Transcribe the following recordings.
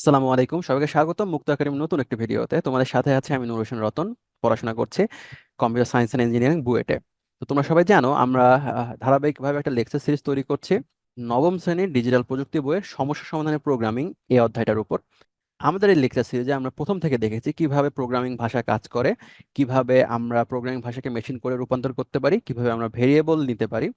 আসসালামু আলাইকুম। সবাইকে স্বাগতম মুক্ত একাডেমি নতুন একটি ভিডিওতে। তোমাদের সাথে আছে আমি নুর হোসেন রতন, পড়াশোনা করছি কম্পিউটার সায়েন্স অ্যান্ড ইঞ্জিনিয়ারিং বুয়েটে। তো তোমরা সবাই জানো, আমরা ধারাবাহিকভাবে একটা লেকচার সিরিজ তৈরি করছি নবম শ্রেণির ডিজিটাল প্রযুক্তি বইয়ের সমস্যা সমাধানের প্রোগ্রামিং এই অধ্যায়টার উপর। আমাদের এই লেকচার সিরিজে আমরা প্রথম থেকে দেখেছি কীভাবে প্রোগ্রামিং ভাষা কাজ করে, কীভাবে আমরা প্রোগ্রামিং ভাষাকে মেশিন করে রূপান্তর করতে পারি, কীভাবে আমরা ভেরিয়েবল নিতে পারি।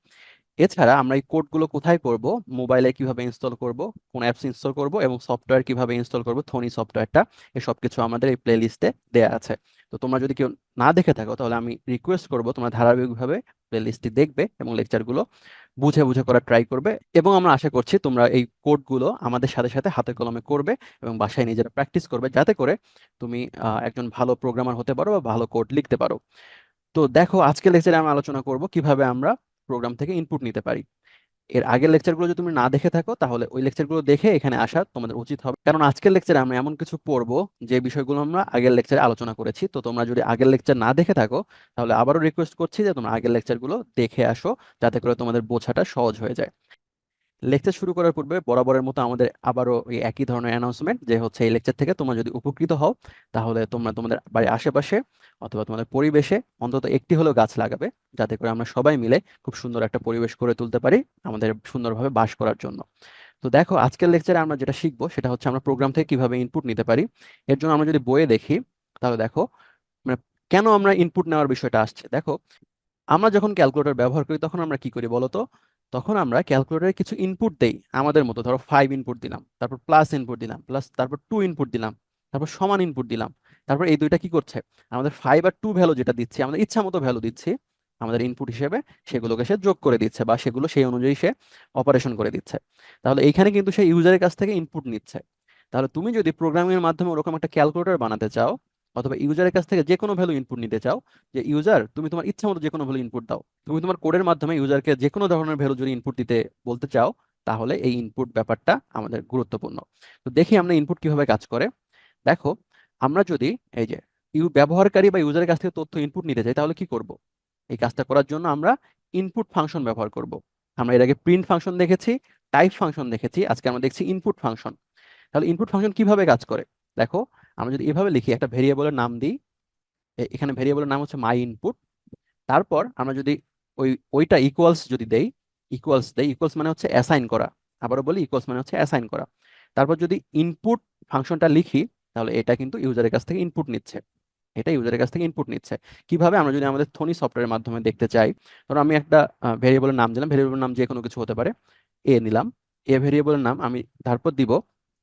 এছাড়া আমরা এই কোডগুলো কোথায় করব? মোবাইলে কীভাবে ইনস্টল করব? কোন অ্যাপস ইনস্টল করব? এবং সফটওয়্যার কীভাবে ইনস্টল করব? থনি সফটওয়্যারটা এসব কিছু আমাদের এই প্লে লিস্টে দেওয়া আছে। তো তোমরা যদি কেউ না দেখে থাকো, তাহলে আমি রিকোয়েস্ট করব তোমরা ধারাবাহিকভাবে প্লে লিস্টটি দেখবে এবং লেকচারগুলো বুঝে বুঝে করার ট্রাই করবে। এবং আমরা আশা করছি তোমরা এই কোডগুলো আমাদের সাথে সাথে হাতে কলমে করবে এবং বাসায় নিজেরা প্র্যাকটিস করবে, যাতে করে তুমি একজন ভালো প্রোগ্রামার হতে পারো বা ভালো কোড লিখতে পারো। তো দেখো, আজকের লেকচারে আমি আলোচনা করব কীভাবে আমরা প্রোগ্রাম থেকে ইনপুট নিতে পারি। এর আগের লেকচারগুলো যদি তুমি না দেখে থাকো, তাহলে ওই লেকচারগুলো দেখে এখানে আসা তোমাদের উচিত হবে। কারণ আজকের লেকচারে আমরা এমন কিছু পড়ব, যে বিষয়গুলো আমরা আগের লেকচারে আলোচনা করেছি। তো তোমরা যদি আগের লেকচার না দেখে থাকো, তাহলে আবারও রিকোয়েস্ট করছি যে তোমরা আগের লেকচারগুলো দেখে আসো, যাতে করে তোমাদের বোঝাটা সহজ হয়ে যায়। লেকচার শুরু করার পূর্বে বরাবরের মতো আমাদের আবারও একই ধরনের অ্যানাউন্সমেন্ট যে হচ্ছে এই লেকচার থেকে তোমরা যদি উপকৃত হও, তাহলে তোমরা তোমাদের বাড়ির আশেপাশে অথবা তোমাদের পরিবেশে অন্তত একটি হলেও গাছ লাগাবে, যাতে করে আমরা সবাই মিলে খুব সুন্দর একটা পরিবেশ করে তুলতে পারি আমাদের সুন্দরভাবে বাস করার জন্য। তো দেখো, আজকের লেকচারে আমরা যেটা শিখব সেটা হচ্ছে আমরা প্রোগ্রাম থেকে কীভাবে ইনপুট নিতে পারি। এর জন্য আমরা যদি বইয়ে দেখি, তাহলে দেখো মানে কেন আমরা ইনপুট নেওয়ার বিষয়টা আসছে? দেখো, আমরা যখন ক্যালকুলেটর ব্যবহার করি তখন আমরা কি করি বলতো? তখন আমরা ক্যালকুলেটরে কিছু ইনপুট দেই, আমাদের মতো। ধরো ফাইভ ইনপুট দিলাম, তারপর প্লাস ইনপুট দিলাম প্লাস তারপর টু ইনপুট দিলাম, তারপর সমান ইনপুট দিলাম। তারপর এই দুইটা কি করছে? আমাদের ফাইভ আর টু ভ্যালু যেটা দিচ্ছি, আমাদের ইচ্ছা মতো ভ্যালু দিচ্ছি, আমাদের ইনপুট হিসেবে সেগুলোকে সে যোগ করে দিচ্ছে বা সেগুলো সেই অনুযায়ী সে অপারেশন করে দিচ্ছে। তাহলে এইখানে কিন্তু সে ইউজারের কাছ থেকে ইনপুট নিচ্ছে। তাহলে তুমি যদি প্রোগ্রামিং এর মাধ্যমে ওরকম একটা ক্যালকুলেটর বানাতে চাও অথবা ইউজারের কাছ থেকে যে কোনো ভ্যালু ইনপুট নিতে চাও, যে ইউজার তুমি তোমার ইচ্ছা মতো যে কোনো ভ্যালু ইনপুট দাও, তুমি তোমার কোডের মাধ্যমে ইউজারকে যে কোনো ধরনের ভ্যালু যদি ইনপুট দিতে বলতে চাও, তাহলে এই ইনপুট ব্যাপারটা আমাদের গুরুত্বপূর্ণ। তো দেখি আমরা ইনপুট কীভাবে কাজ করে। দেখো, আমরা যদি এই যে ইউ ব্যবহারকারী বা ইউজারের কাছ থেকে তথ্য ইনপুট নিতে চাই, তাহলে কি করব? এই কাজটা করার জন্য আমরা ইনপুট ফাংশন ব্যবহার করব। আমরা এর আগে প্রিন্ট ফাংশন দেখেছি টাইপ ফাংশন দেখেছি, আজকে আমরা দেখছি ইনপুট ফাংশন তাহলে ইনপুট ফাংশন কীভাবে কাজ করে? দেখো আমরা যদি এভাবে লিখি, একটা ভেরিয়েবলের নাম দিই এখানে ভেরিয়েবলের নাম হচ্ছে মাই ইনপুট তারপর আমরা যদি ওই, ওইটা ইকুয়ালস যদি দেই ইকুয়ালস দেই ইকুয়ালস মানে হচ্ছে অ্যাসাইন করা। আবারও বলি ইকুয়ালস মানে হচ্ছে অ্যাসাইন করা। তারপর যদি ইনপুট ফাংশনটা লিখি, তাহলে এটা কিন্তু ইউজারের কাছ থেকে ইনপুট নিচ্ছে। এটা ইউজারের কাছ থেকে ইনপুট নিচ্ছে। কীভাবে আমরা যদি আমাদের থনি সফটওয়্যারের মাধ্যমে দেখতে চাই, ধরো আমি একটা ভেরিয়েবলের নাম দিলাম, ভেরিয়েবলের নাম যে কোনো কিছু হতে পারে। এ নিলাম। এ ভেরিয়েবলের নাম আমি তারপর দিব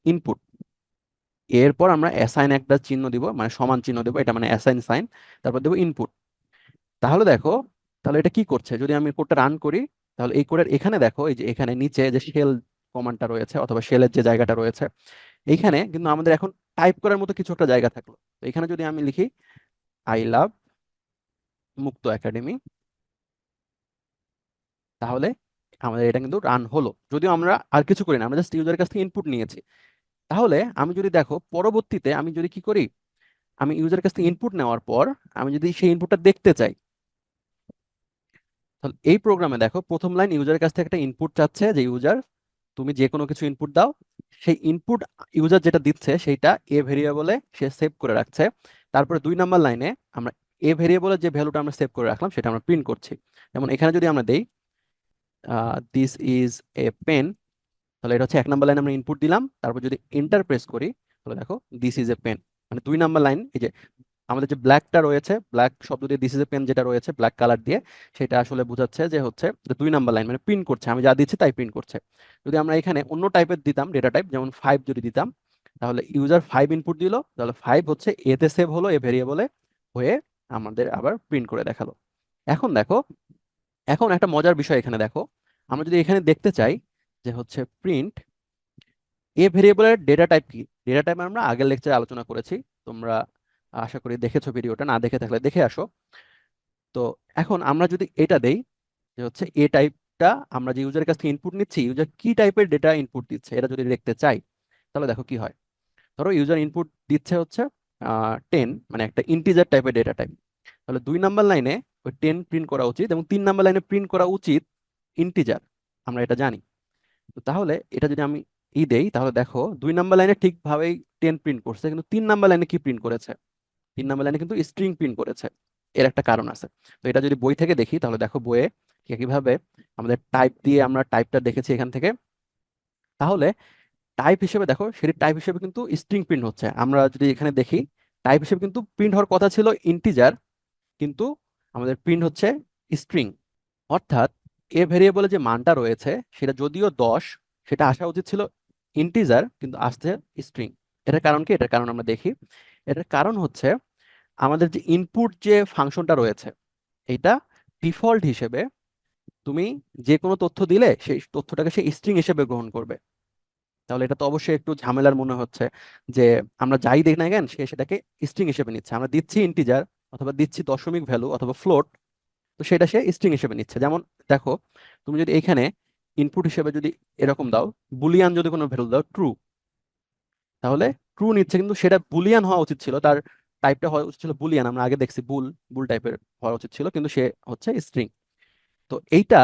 ইনপুট এরপর আমরা অ্যাসাইন একটা চিহ্ন দিব মানে সমান চিহ্ন দেবো, এটা মানে অ্যাসাইন সাইন তারপর দেবো ইনপুট তাহলে দেখো, তাহলে এটা কি করছে? যদি আমি কোডটা রান করি, তাহলে এই কোডের এখানে দেখো, এই যে এখানে নিচে যে শেল কমান্ডটা রয়েছে, অথবা শেলের যে জায়গাটা রয়েছে, এইখানে কিন্তু আমাদের এখন টাইপ করার মতো কিছু একটা জায়গা থাকল। তো এখানে যদি আমি লিখি আই লাভ মুক্ত একাডেমি, তাহলে আমাদের এটা কিন্তু রান হলো। যদিও আমরা আর কিছু করি না, আমরা জাস্ট ইউজারের কাছ থেকে ইনপুট নিয়েছি। তাহলে আমি যদি দেখো, পরবর্তীতে আমি যদি কি করি? আমি ইউজার কাছ থেকে ইনপুট নেওয়ার পর আমি যদি সেই ইনপুটটা দেখতে চাই, তাহলে এই প্রোগ্রামে দেখো, প্রথম লাইন ইউজারের কাছ থেকে একটা ইনপুট চাচ্ছে যে ইউজার তুমি যে কোনো কিছু ইনপুট দাও। সেই ইনপুট ইউজার যেটা দিচ্ছে সেইটা এ ভেরিয়েবলে সে সেভ করে রাখছে। তারপরে দুই নাম্বার লাইনে আমরা এ ভেরিয়েবলের যে ভ্যালুটা আমরা সেভ করে রাখলাম, সেটা আমরা প্রিন্ট করছি। যেমন এখানে যদি আমরা দেই দিস ইজ এ পেন তাহলে এটা হচ্ছে এক নাম্বার লাইন আমরা ইনপুট দিলাম, তারপর যদি এন্টার প্রেস করি, তাহলে দেখো দিস ইজ এ পেন মানে দুই নাম্বার লাইন এই যে আমাদের যে ব্ল্যাকটা রয়েছে ব্ল্যাক শব্দ দিয়ে দিস ইজ এ পেন যেটা রয়েছে ব্ল্যাক কালার দিয়ে, সেটা আসলে বোঝাচ্ছে যে হচ্ছে দুই নাম্বার লাইন মানে প্রিন্ট করছে। আমি যা দিচ্ছি তাই প্রিন্ট করছে। যদি আমরা এখানে অন্য টাইপের দিতাম ডেটা টাইপ যেমন ফাইভ যদি দিতাম, তাহলে ইউজার ফাইভ ইনপুট দিল, তাহলে ফাইভ হচ্ছে এতে সেভ হলো এ ভেরিয়েবলে হয়ে আমাদের আবার প্রিন্ট করে দেখাল। এখন দেখো, এখন একটা মজার বিষয় এখানে দেখো। আমরা যদি এখানে দেখতে চাই যে হচ্ছে প্রিন্ট এ ভেরিয়েবলের ডেটা টাইপ কি? ডেটা টাইপ আমরা আগের লেকচারে আলোচনা করেছি। তোমরা আশা করি দেখেছ ভিডিওটা না দেখে থাকলে দেখে আসো। তো এখন আমরা যদি এটা দেই, যে হচ্ছে এ টাইপটা আমরা যে ইউজারের কাছ থেকে ইনপুট নিচ্ছি ইউজার কি টাইপের ডেটা ইনপুট দিচ্ছে? এটা যদি দেখতে চাই, তাহলে দেখো কি হয়। ধরো ইউজার ইনপুট দিচ্ছে হচ্ছে টেন মানে একটা ইন্টিজার টাইপের ডেটা টাইপ তাহলে দুই নাম্বার লাইনে ওই টেন প্রিন্ট করা উচিত এবং তিন নাম্বার লাইনে প্রিন্ট করা উচিত ইন্টিজার আমরা এটা জানি। তাহলে এটা যদি আমি ই দেই, তাহলে দেখো দুই নাম্বার লাইনে ঠিকভাবেই টেন প্রিন্ট করছে, কিন্তু তিন নাম্বার লাইনে কি প্রিন্ট করেছে? তিন নাম্বার লাইনে কিন্তু স্ট্রিং প্রিন্ট করেছে। এর একটা কারণ আছে। তো এটা যদি বই থেকে দেখি, তাহলে দেখো বইয়ে কীভাবে আমাদের টাইপ দিয়ে আমরা টাইপটা দেখেছি এখান থেকে। তাহলে টাইপ হিসেবে দেখো সেটি টাইপ হিসেবে কিন্তু স্ট্রিং প্রিন্ট হচ্ছে। আমরা যদি এখানে দেখি টাইপ হিসেবে কিন্তু প্রিন্ট হওয়ার কথা ছিল ইন্টিজার কিন্তু আমাদের প্রিন্ট হচ্ছে স্ট্রিং অর্থাৎ এ ভেরিয়েবলে যে মানটা রয়েছে, সেটা যদিও দশ, সেটা আসা উচিত ছিল ইন্টিজার কিন্তু আসছে স্ট্রিং এটার কারণ কি? এটার কারণ আমরা দেখি। এটার কারণ হচ্ছে আমাদের যে ইনপুট যে ফাংশনটা রয়েছে, এটা ডিফল্ট হিসেবে তুমি যে কোনো তথ্য দিলে সেই তথ্যটাকে সে স্ট্রিং হিসেবে গ্রহণ করবে। তাহলে এটা তো অবশ্যই একটু ঝামেলার মনে হচ্ছে যে আমরা যাই দেখি না কেন, সে সেটাকে স্ট্রিং হিসেবে নিচ্ছে। আমরা দিচ্ছি ইন্টিজার অথবা দিচ্ছি দশমিক ভ্যালু অথবা ফ্লোট তো সেটা সে স্ট্রিং হিসেবে নিচ্ছে। যেমন দেখো, তুমি যদি এখানে ইনপুট হিসেবে যদি এরকম দাও বুলিয়ান যদি কোনো ভ্যালু দাও ট্রু তাহলে ট্রু নিচ্ছে, কিন্তু সেটা বুলিয়ান হওয়া উচিত ছিল। তার টাইপটা হওয়া উচিত ছিল বুলিয়ান আমরা আগে দেখছি বুল বুল টাইপের হওয়া উচিত ছিল, কিন্তু সে হচ্ছে স্ট্রিং তো এইটা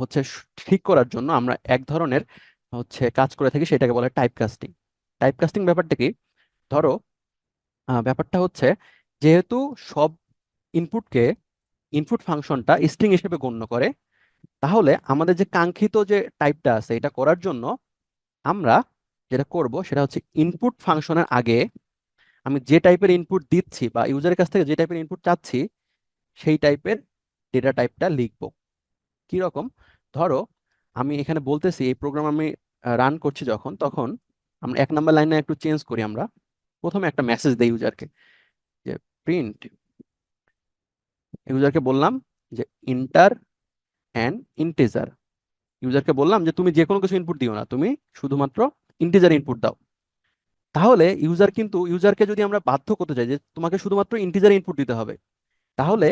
হচ্ছে ঠিক করার জন্য আমরা এক ধরনের হচ্ছে কাজ করে থাকি, সেটাকে বলে টাইপ কাস্টিং টাইপ কাস্টিং ব্যাপারটা কি? ধরো ব্যাপারটা হচ্ছে, যেহেতু সব ইনপুটকে ইনপুট ফাংশনটা স্ট্রিং হিসেবে গণ্য করে। তাহলে আমাদের যে কাঙ্ক্ষিত যে টাইপটা আছে, এটা করার জন্য আমরা যেটা করব, সেটা হচ্ছে ইনপুট ফাংশনের আগে আমি যে টাইপের ইনপুট দিচ্ছি বা ইউজারের কাছ থেকে যে টাইপের ইনপুট চাচ্ছি, সেই টাইপের ডেটা টাইপটা লিখব। কি রকম? ধরো, আমি এখানে বলতেছি, এই প্রোগ্রাম আমি রান করছি যখন, তখন আমরা এক নাম্বার লাইনে একটু চেঞ্জ করি আমরা। প্রথমে একটা মেসেজ দেই ইউজারকে যে প্রিন্ট ইউজারকে বললাম যে ইন্টার অ্যান্ড ইন্টিজার ইউজারকে বললাম যে তুমি যে কোনো কিছু ইনপুট দিও না, তুমি শুধুমাত্র ইন্টিজার ইনপুট দাও। তাহলে ইউজার কিন্তু ইউজারকে যদি আমরা বাধ্য করতে চাই যে তোমাকে শুধুমাত্র ইন্টিজার ইনপুট দিতে হবে, তাহলে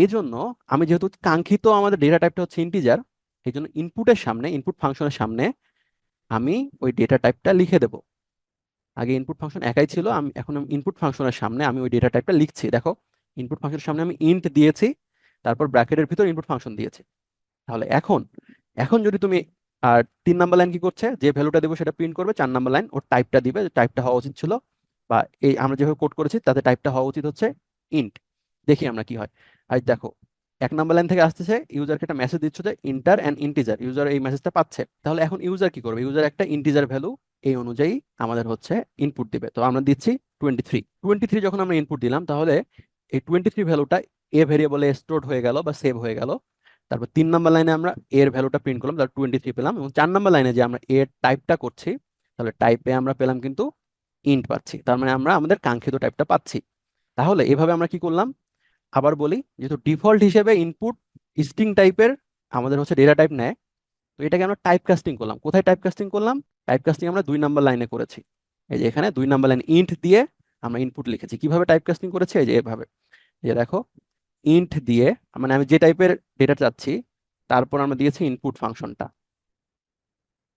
এই জন্য আমি যেহেতু কাঙ্ক্ষিত আমাদের ডেটা টাইপটা হচ্ছে ইন্টিজার এই জন্য ইনপুটের সামনে ইনপুট ফাংশনের সামনে আমি ওই ডেটা টাইপটা লিখে দেব। আগে ইনপুট ফাংশন একাই ছিল, আমি এখন ইনপুট ফাংশনের সামনে আমি ওই ডেটা টাইপটা লিখছি। দেখো ইনপুট ফাংশনের সামনে আমি ইন্ট দিয়েছি, তারপর ব্র্যাকেটের ভিতর ইনপুট ফাংশন দিয়েছি। তাহলে এখন এখন যদি তুমি, আর তিন নাম্বার লাইন কি করছে? যে ভ্যালুটা দেবো সেটা প্রিন্ট করবে, চার নাম্বার লাইন ওর টাইপটা দিবে টাইপটা হওয়া উচিত ছিল। বা এই আমরা যেভাবে কোড করেছি, তাতে টাইপটা হওয়া উচিত হচ্ছে ইন্ট দেখি আমরা কি হয়। আর দেখো, এক নাম্বার লাইন থেকে আসতেছে ইউজারকে একটা মেসেজ দিচ্ছে যে ইন্টার অ্যান্ড ইন্টিজার ইউজার এই মেসেজটা পাচ্ছে। তাহলে এখন ইউজার কি করবে? ইউজার একটা ইন্টিজার ভ্যালু এই অনুযায়ী আমাদের হচ্ছে ইনপুট দিবে। তো আমরা দিচ্ছি টোয়েন্টি থ্রি টোয়েন্টি থ্রি যখন আমরা ইনপুট দিলাম, তাহলে এই টোয়েন্টি থ্রি ভ্যালুটা এ ভেরিয়েবলে স্টোর হয়ে গেল বা সেভ হয়ে গেল। তারপর তিন নাম্বার লাইনে আমরা এর ভ্যালুটা প্রিন্ট করলাম তাহলে টোয়েন্টি থ্রি পেলাম এবং চার নাম্বার লাইনে যে আমরা এর টাইপটা করছি, তাহলে টাইপে আমরা পেলাম কিন্তু ইন্ট পাচ্ছি। তার মানে আমরা আমাদের কাঙ্ক্ষিত টাইপটা পাচ্ছি। তাহলে এভাবে আমরা কি করলাম? আবার বলি, যেহেতু ডিফল্ট হিসেবে ইনপুট স্ট্রিং টাইপের আমাদের হচ্ছে ডেটা টাইপ নেয়, তো এটাকে আমরা টাইপ কাস্টিং করলাম। কোথায় টাইপ কাস্টিং করলাম? টাইপ কাস্টিং আমরা দুই নাম্বার লাইনে করেছি। এই যে এখানে দুই নাম্বার লাইন ইন্ট দিয়ে আমরা ইনপুট লিখেছি। কীভাবে টাইপ কাস্টিং করেছি যে এভাবে। যে দেখো ইন্ট দিয়ে মানে আমি যে টাইপের ডেটা চাচ্ছি, তারপর আমরা দিয়েছি ইনপুট ফাংশনটা।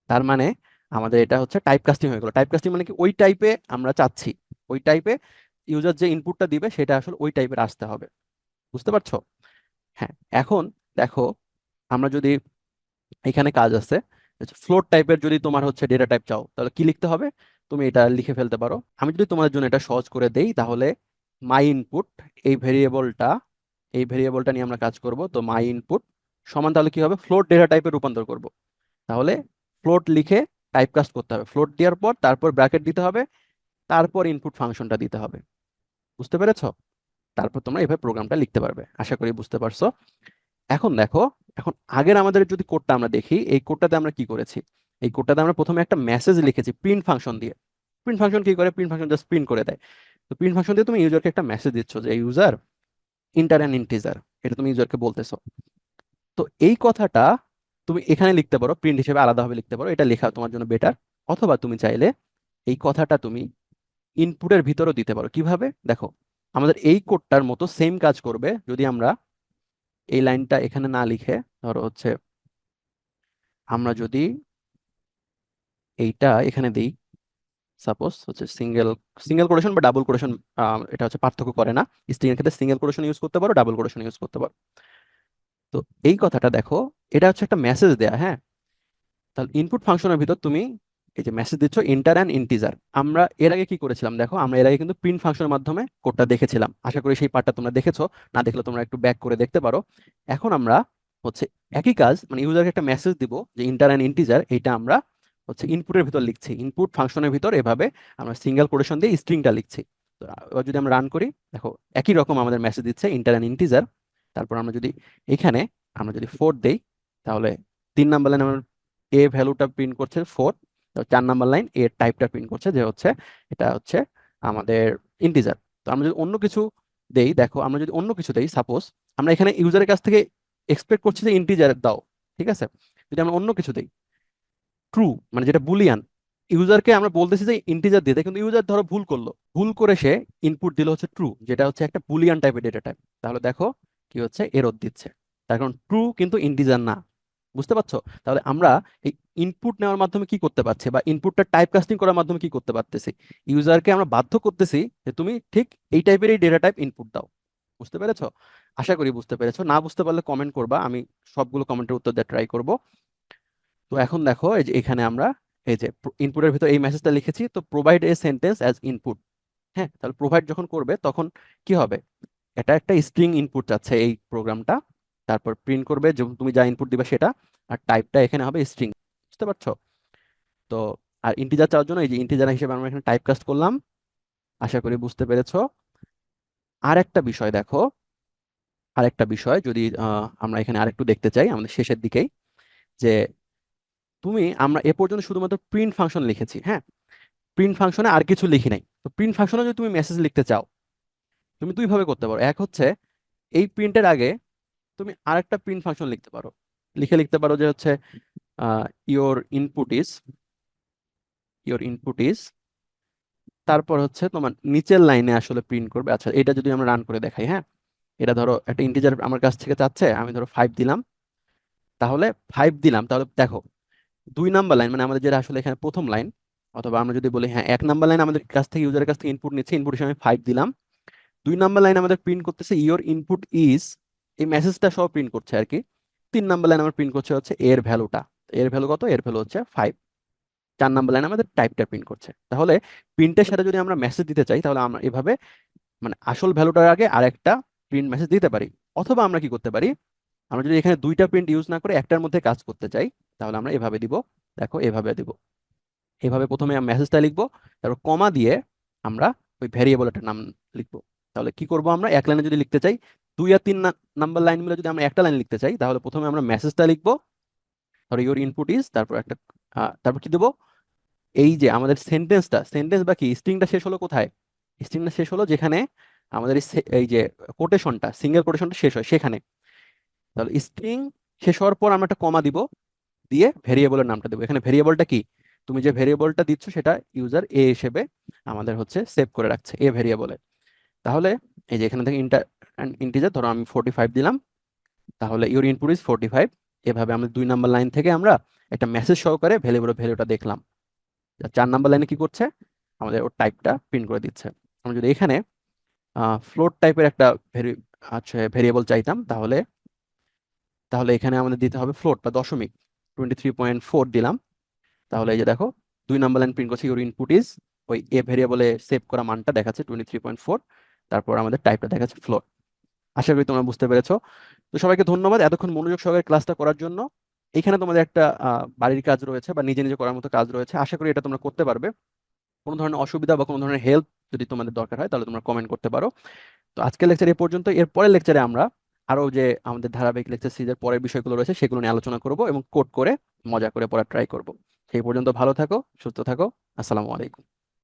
তার মানে আমাদের এটা হচ্ছে টাইপ কাস্টিং হয়ে গেল। টাইপ কাস্টিং মানে কি? ওই টাইপে আমরা চাচ্ছি। ওই টাইপে ইউজার যে ইনপুটটা দিবে, সেটা আসলে ওই টাইপের আসতে হবে। বুঝতে পারছ? হ্যাঁ এখন দেখো, আমরা যদি এখানে কাজ আছে ফ্লোট টাইপের যদি তোমার হচ্ছে ডেটা টাইপ চাও, তাহলে কি লিখতে হবে? তুমি এটা লিখে ফেলতে পারো। আমি যদি তোমাদের জন্য এটা সহজ করে দেই, তাহলে মাই ইনপুট এই ভেরিয়েবলটা এই ভেরিয়েবলটা নিয়ে আমরা কাজ করব। তো মাই ইনপুট সমান তাহলে কি হবে? ফ্লোট ডেটা টাইপে রূপান্তর করব। তাহলে ফ্লোট লিখে টাইপ কাস্ট করতে হবে। ফ্লোট দেওয়ার পর তারপর ব্র্যাকেট দিতে হবে। তারপর ইনপুট ফাংশনটা দিতে হবে। বুঝতে পেরেছ? তারপর তোমরা এভাবে প্রোগ্রামটা লিখতে পারবে। আশা করি বুঝতে পারছ। এখন দেখো, এখন আগের আমাদের যদি কোডটা আমরা দেখি, এই কোডটাতে আমরা কি করেছি? এই কোডটাতে আমরা প্রথমে একটা মেসেজ লিখেছি প্রিন্ট ফাংশন দিয়ে। প্রিন্ট ফাংশন কি করে? প্রিন্ট ফাংশন জাস্ট প্রিন্ট করে দেয়। তো প্রিন্ট ফাংশন দিয়ে তুমি ইউজারকে একটা মেসেজ দিচ্ছ যে ইউজার ইন্টার অ্যান্ড ইন্টিজার এটা তুমি ইউজারকে বলতেছো। তো এই কথাটা তুমি এখানে লিখতে পারো প্রিন্ট হিসেবে আলাদাভাবে লিখতে পারো, এটা লেখা তোমার জন্য বেটার অথবা তুমি চাইলে এই কথাটা তুমি ইনপুটের ভিতরও দিতে পারো। কীভাবে? দেখো, আমাদের এই কোডটার মতো সেম কাজ করবে যদি আমরা এই লাইনটা এখানে না লিখে, ধরো হচ্ছে, আমরা যদি এইটা এখানে দিই। সাপোজ হচ্ছে সিঙ্গেল সিঙ্গেল কোটেশন বা ডাবল কোটেশন এটা হচ্ছে পার্থক্য করে না। স্ট্রিং এর ক্ষেত্রে সিঙ্গেল কোটেশন ইউজ করতে পারো ডাবল কোটেশন ইউজ করতে পারো। তো এই কথাটা দেখো, এটা হচ্ছে একটা মেসেজ দেয়া হ্যাঁ? তাহলে ইনপুট ফাংশনের ভিতর তুমি এই যে মেসেজ দিচ্ছ ইন্টার অ্যান্ড ইন্টিজার আমরা এর আগে কি করেছিলাম দেখো, আমরা এর আগে কিন্তু প্রিন্ট ফাংশনের মাধ্যমে কোডটা দেখেছিলাম। আশা করি সেই পার্টটা তোমরা দেখেছ, না দেখলে তোমরা একটু ব্যাক করে দেখতে পারো। এখন আমরা হচ্ছে একই কাজ মানে ইউজারকে একটা মেসেজ দিব যে ইন্টার অ্যান্ড ইন্টিজার এইটা আমরা হচ্ছে ইনপুটের ভিতর লিখছি। ইনপুট ফাংশনের ভিতর এভাবে আমরা সিঙ্গেল কোটেশন দিয়ে স্ট্রিংটা লিখছি। তো এবার যদি আমরা রান করি, দেখো একই রকম আমাদের মেসেজ দিচ্ছে ইন্টার অ্যান্ড ইন্টিজার তারপর আমরা যদি এখানে আমরা যদি ফোর দেই, তাহলে তিন নাম্বার লাইন আমার এ ভ্যালুটা প্রিন্ট করছে ফোর চার নাম্বার লাইন এ টাইপটা প্রিন্ট করছে যে হচ্ছে, এটা হচ্ছে আমাদের ইন্টিজার তো আমরা যদি অন্য কিছু দেই, দেখো আমরা যদি অন্য কিছু দেই সাপোজ আমরা এখানে ইউজারের কাছ থেকে এক্সপেক্ট করছি যে ইন্টিজার দাও, ঠিক আছে? যদি আমরা অন্য কিছু দেই ট্রু মানে যেটা বুলিয়ান ইউজারকে আমরা বলতেছি যে ইন্টিজার দিতে কিন্তু ইউজার ধরো ভুল করল। ভুল করে সে ইনপুট দিল হচ্ছে ট্রু যেটা হচ্ছে একটা বুলিয়ান টাইপের ডেটা টাইপ তাহলে দেখো কি হচ্ছে এরর দিচ্ছে। তার কারণ ট্রু কিন্তু ইন্টিজার না, বুঝতে পারছ? তাহলে আমরা এই ইনপুট নেওয়ার মাধ্যমে কি করতে পারছি, বা ইনপুটটা টাইপ কাস্টিং করার মাধ্যমে কি করতে পারতেছি? ইউজারকে আমরা বাধ্য করতেছি যে তুমি ঠিক এই টাইপের এই ডেটা টাইপ ইনপুট দাও। বুঝতে পেরেছ? আশা করি বুঝতে পেরেছ। না বুঝতে পারলে কমেন্ট করবা, আমি সবগুলো কমেন্টের উত্তর দেওয়ার ট্রাই করব। তো এখন দেখো, এই যে এখানে আমরা, এই যে ইনপুটের ভিতর এই মেসেজটা লিখেছি, তো provide a sentence as input হ্যাঁ? তাহলে প্রোভাইড যখন করবে, তখন কি হবে? এটা একটা স্ট্রিং ইনপুট চাচ্ছে এই প্রোগ্রামটা তারপর প্রিন্ট করবে যে তুমি যা ইনপুট দিবে সেটা, আর টাইপটা এখানে হবে স্ট্রিং বুঝতে পারছ? তো, আর ইন্টিজার চাওয়ার জন্য এই যে ইন্টিজার হিসেবে আমরা এখানে টাইপ কাস্ট করলাম, আশা করি বুঝতে পেরেছ। আর একটা বিষয় দেখো, আরেকটা বিষয় যদি আমরা এখানে আরেকটু দেখতে চাই, আমাদের শেষের দিকেই, যে তুমি, আমরা এ পর্যন্ত শুধুমাত্র প্রিন্ট ফাংশন লিখেছি হ্যাঁ? প্রিন্ট ফাংশনে আর কিছু লিখি নাই। তো প্রিন্ট ফাংশনে যদি তুমি মেসেজ লিখতে চাও, তুমি দুইভাবে করতে পারো। এক হচ্ছে, এই প্রিন্টের আগে তুমি আরেকটা প্রিন্ট ফাংশন লিখতে পারো। লিখে লিখতে পারো যে হচ্ছে your input is your input is তারপর হচ্ছে তোমার নিচের লাইনে আসলে প্রিন্ট করবে। আচ্ছা এটা যদি আমরা রান করে দেখাই হ্যাঁ? এটা ধরো একটা ইন্টিজার আমার কাছ থেকে চাচ্ছে, আমি ধরো ফাইভ দিলাম। তাহলে ফাইভ দিলাম, তাহলে দেখো দুই নাম্বার লাইন মানে আমাদের যেটা আসলে এখানে প্রথম লাইন অথবা আমরা যদি বলি হ্যাঁ এক নাম্বার লাইন আমাদের কাছ থেকে ইউজারের কাছ থেকে ইনপুট নিচ্ছে ইনপুট হিসেবে ফাইভ দিলাম। দুই নাম্বার লাইন আমাদের প্রিন্ট করতেছে ইওর ইনপুট ইজ এই মেসেজটা সহ প্রিন্ট করছে আর কি। তিন নাম্বার লাইন আমার প্রিন্ট করছে হচ্ছে এর ভ্যালুটা এর ভ্যালু কত? এর ভ্যালু হচ্ছে ফাইভ চার নাম্বার লাইন আমাদের টাইপটা প্রিন্ট করছে। তাহলে প্রিন্টের সাথে যদি আমরা মেসেজ দিতে চাই, তাহলে আমরা এভাবে মানে আসল ভ্যালুটার আগে আরেকটা প্রিন্ট মেসেজ দিতে পারি। অথবা আমরা কি করতে পারি? আমরা যদি এখানে দুইটা প্রিন্ট ইউজ না করে একটার মধ্যে কাজ করতে চাই তাহলে আমরা এভাবে দিব, দেখো এভাবে দিব। এভাবে প্রথমে মেসেজটা লিখব, তারপর কমা দিয়ে আমরা ওই ভ্যারিয়েবলটার নাম লিখব। তাহলে কি করব আমরা? এক লাইনে যদি লিখতে চাই, দুই আর তিন নাম্বার লাইন মিলে যদি আমরা একটা লাইন লিখতে চাই, তাহলে প্রথমে আমরা মেসেজটা লিখব। ধরো ইউর ইনপুট ইজ তারপর একটা তারপর কি দেবো? এই যে আমাদের সেন্টেন্সটা সেন্টেন্স বা কি? স্ট্রিংটা শেষ হলো কোথায়? স্ট্রিংটা শেষ হলো যেখানে আমাদের এই যে কোটেশনটা সিঙ্গেল কোটেশনটা শেষ হয় সেখানে। তাহলে স্ট্রিং শেষ হওয়ার পর আমরা একটা কমা দিব। দিয়ে ভেরিয়েবলের নামটা দেবো। এখানে ভেরিয়েবলটা কি? তুমি যে ভেরিয়েবলটা দিচ্ছ, সেটা ইউজার এ হিসেবে আমাদের হচ্ছে সেভ করে রাখছে এ ভেরিয়েবলে তাহলে এই যে এখানে থেকে ইন্টার ইন্টিজার ধরো আমি ফোর্টি ফাইভ দিলাম। তাহলে your input is forty five এভাবে আমরা দুই নাম্বার লাইন থেকে আমরা একটা মেসেজ সহকারে ভ্যালুয়েবল ভ্যালুটা দেখলাম। চার নাম্বার লাইনে কি করছে? আমাদের ওর টাইপটা প্রিন্ট করে দিচ্ছে। আমরা যদি এখানে ফ্লোট টাইপের একটা আচ্ছা ভেরিয়েবল চাইতাম, তাহলে তাহলে এখানে আমাদের দিতে হবে ফ্লোট বা দশমিক। টোয়েন্টি থ্রি পয়েন্ট ফোর দিলাম। তাহলে এই যে দেখো, দুই নাম্বার লাইন প্রিন্ট করছে ইউর ইনপুট ইজ ওই এ ভেরিয়েবলে সেভ করা মানটা দেখাচ্ছে টোয়েন্টি থ্রি পয়েন্ট ফোর তারপর আমাদের টাইপটা দেখাচ্ছে ফ্লোট আশা করি তোমরা বুঝতে পেরেছ। তো সবাইকে ধন্যবাদ এতক্ষণ মনোযোগ সহকারে ক্লাসটা করার জন্য। এখানে তোমাদের একটা বাড়ির কাজ রয়েছে বা নিজে নিজে করার মতো কাজ রয়েছে। আশা করি এটা তোমরা করতে পারবে। কোনো ধরনের অসুবিধা বা কোনো ধরনের হেল্প যদি তোমাদের দরকার হয়, তাহলে তোমরা কমেন্ট করতে পারো। তো আজকের লেকচার এ পর্যন্ত এরপরের লেকচারে আমরা আরও যে আমাদের ধারাবাহিক লেকচার সিরিজের পরের বিষয়গুলো রয়েছে, সেগুলো নিয়ে আলোচনা করব এবং কোট করে মজা করে পড়া ট্রাই করব। সেই পর্যন্ত ভালো থাকো, সুস্থ থাকো, আসসালামু আলাইকুম।